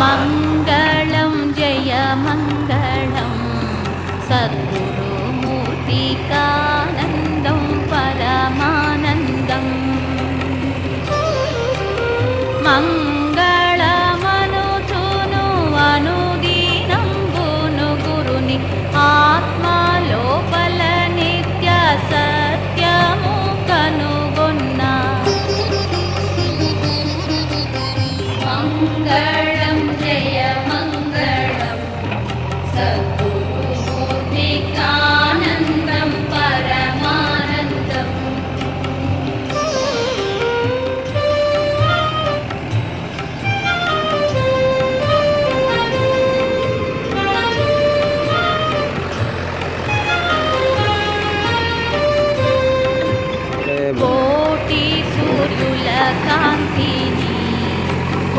मङ्गलं जय मङ्गलं। सद्गुरुमूर्तिकानन्दं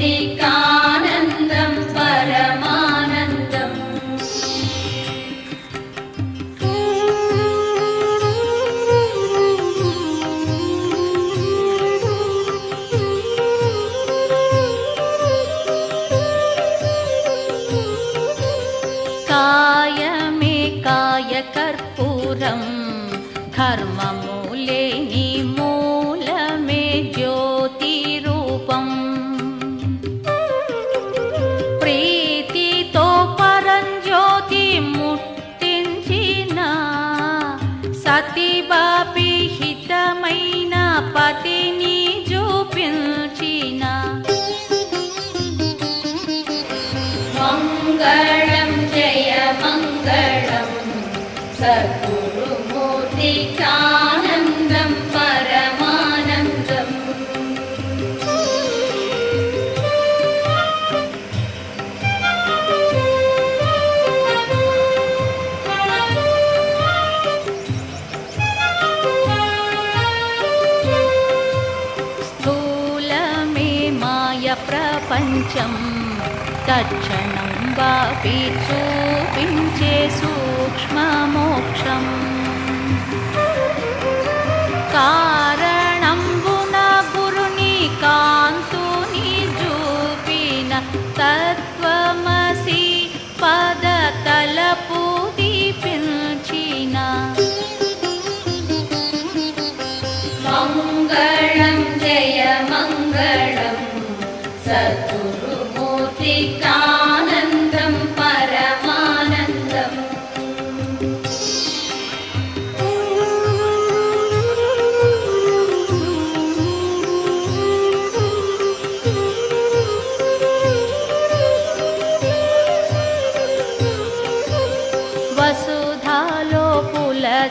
మౌక్తికానందం పరమానందం కాయమే కాయ కర్పూరం కర్మము లేని పతి బాపి హితమైన పతిని చూపించిన. మంగళం జయ మంగళం సర్ ప్రపంచం తక్షణం వాపి చూపించే సూక్ష్మమోక్షం కారణంబున గురుని కాంతుని చూపిన తత్వమసి పద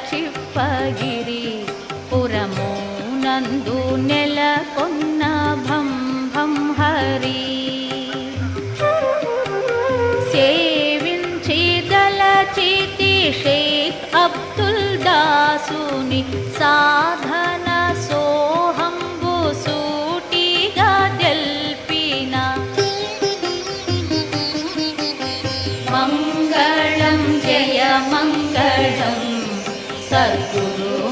చిప్పగిరి పురము నందు నెలకొన్న భం భం హరి. సేవించి దళచితి షేక్ అబ్దుల్ దాసుని సాధన सद्गुरुमूर्तिका